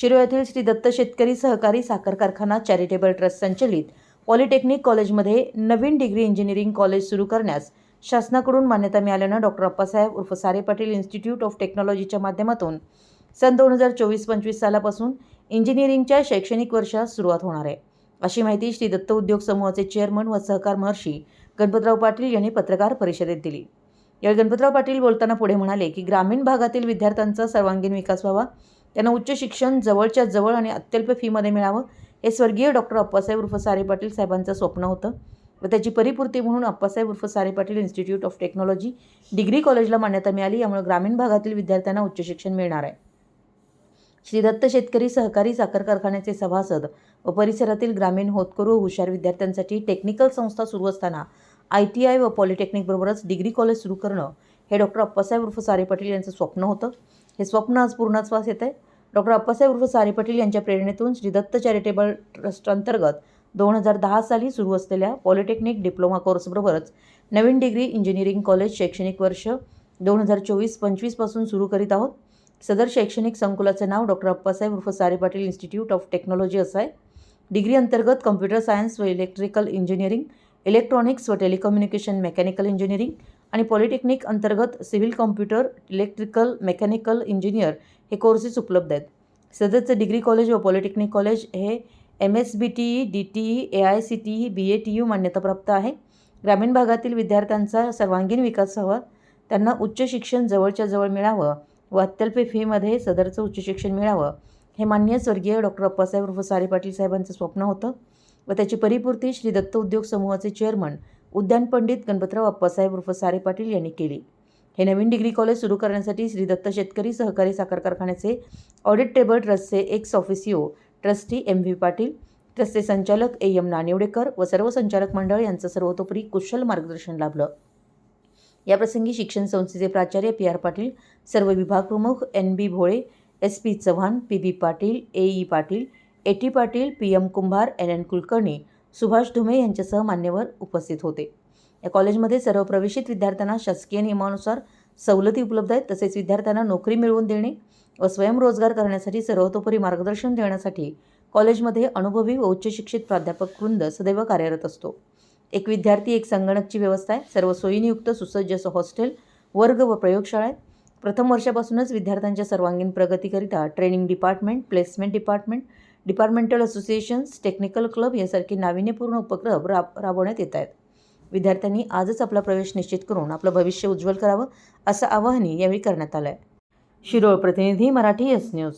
शिरो येथील श्री दत्त शेतकरी सहकारी साखर कारखाना चॅरिटेबल ट्रस्ट संचलित. पॉलिटेक्निक कॉलेजमध्ये नवीन डिग्री इंजिनिअरिंग कॉलेज सुरू करण्यास शासनाकडून मान्यता मिळाल्यानं डॉक्टर अप्पासाहेब उर्फ सारे पाटील इन्स्टिट्यूट ऑफ टेक्नॉलॉजीच्या माध्यमातून सन दोन हजार चोवीस पंचवीस सालापासून इंजिनिअरिंगच्या शैक्षणिक वर्षास सुरुवात होणार आहे. अशी माहिती श्री दत्त उद्योग समूहाचे चेअरमन व सहकार महर्षी गणपतराव पाटील यांनी पत्रकार परिषदेत दिली. यावेळी गणपतराव पाटील बोलताना पुढे म्हणाले की ग्रामीण भागातील विद्यार्थ्यांचा सर्वांगीण विकास व्हावा. त्यांना उच्च शिक्षण जवळच्या जवळ आणि अत्यल्प फीमध्ये मिळावं हे स्वर्गीय डॉक्टर अप्पासाहेब उर्फ सारे पाटील साहेबांचं स्वप्न होतं. व त्याची परिपूर्ती म्हणून अप्पासाहेब उर्फ Sare Patil Institute of Technology degree कॉलेजला मान्यता मिळाली. यामुळे ग्रामीण भागातील विद्यार्थ्यांना उच्च शिक्षण मिळणार आहे. श्री दत्त शेतकरी सहकारी साखर कारखान्याचे सभासद व परिसरातील ग्रामीण होतकरू हुशार विद्यार्थ्यांसाठी टेक्निकल संस्था सुरू असताना आय टी आय व पॉलिटेक्निकबरोबरच डिग्री कॉलेज सुरू करणं हे डॉक्टर अप्पासाहेब उर्फ सारे पाटील यांचं स्वप्न होतं. हे स्वप्न आज पूर्णत्वास येत आहे. डॉक्टर अप्पासाहेब उर्फ सारे पाटील यांच्या प्रेरणेतून श्री दत्त चॅरिटेबल ट्रस्ट अंतर्गत दोन हजार दहा साली सुरू असलेल्या पॉलिटेक्निक डिप्लोमा कोर्सबरोबरच नवीन डिग्री इंजिनिअरिंग कॉलेज शैक्षणिक वर्ष दोन हजार चोवीस पंचवीसपासून सुरू करीत आहोत. सदर शैक्षणिक संकुलाचे नाव डॉक्टर अप्पासाहेब उर्फ Sare Patil institute of technology असं आहे. डिग्री अंतर्गत कम्प्युटर सायन्स व इलेक्ट्रिकल इंजिनिअरिंग इलेक्ट्रॉनिक्स व टेलिकम्युनिकेशन मेकॅनिकल इंजिनिअरिंग आणि पॉलिटेक्निक अंतर्गत civil computer electrical mechanical engineer हे कोर्सेस उपलब्ध आहेत. सदरचं डिग्री कॉलेज व पॉलिटेक्निक कॉलेज हे M S B T E D T E A I C T E B A T U मान्यताप्राप्त आहे. ग्रामीण भागातील विद्यार्थ्यांचा सर्वांगीण विकास हवा त्यांना उच्च शिक्षण जवळच्या जवळ मिळावं व अत्यल्प फीमध्ये सदरचं उच्च शिक्षण मिळावं हे मान्य स्वर्गीय डॉक्टर अप्पासाहेब उर्फ सारे पाटील साहेबांचं स्वप्न होतं व त्याची परिपूर्ती श्री दत्त उद्योग समूहाचे चेअरमन उद्यान पंडित गणपतराव अप्पासाहेब उर्फ सारे पाटील यांनी केली. हे नवीन डिग्री कॉलेज सुरू करण्यासाठी श्री दत्त शेतकरी सहकारी साखर कारखान्याचे ऑडिट टेबल ट्रस्टचे ex officio trustee M V Patil ट्रस्टचे संचालक ए एम नानिवडेकर व सर्व संचालक मंडळ यांचं सर्वतोपरी कुशल मार्गदर्शन लाभलं. याप्रसंगी शिक्षण संस्थेचे प्राचार्य पी आर पाटील सर्व विभाग प्रमुख N B Bhole S P Chavan P B Patil A E Patil A T Patil P M Kumbhar N N Kulkarni Subhash Dhume यांच्यासह मान्यवर उपस्थित होते. या कॉलेजमध्ये सर्व प्रवेशित विद्यार्थ्यांना शासकीय नियमानुसार सवलती उपलब्ध आहेत. तसेच विद्यार्थ्यांना नोकरी मिळवून देणे व स्वयंरोजगार करण्यासाठी सर्वतोपरी मार्गदर्शन देण्यासाठी कॉलेजमध्ये अनुभवी व उच्च शिक्षित प्राध्यापक वृंद सदैव कार्यरत असतो. एक विद्यार्थी एक संगणकची व्यवस्था आहे. सर्व सोयीनियुक्त सुसज्ज असं हॉस्टेल वर्ग व प्रयोगशाळा आहेत. प्रथम वर्षापासूनच विद्यार्थ्यांच्या सर्वांगीण प्रगतीकरिता training department placement department departmental associations technical club यासारखे नाविन्यपूर्ण उपक्रम राब राबवण्यात येत आहेत. विद्यार्थ्यांनी आजच आपला प्रवेश निश्चित करून आपलं भविष्य उज्ज्वल करावं असं आवाहनही यावेळी करण्यात आलं आहे शिरोळ प्रतिनिधी मराठी एस न्यूज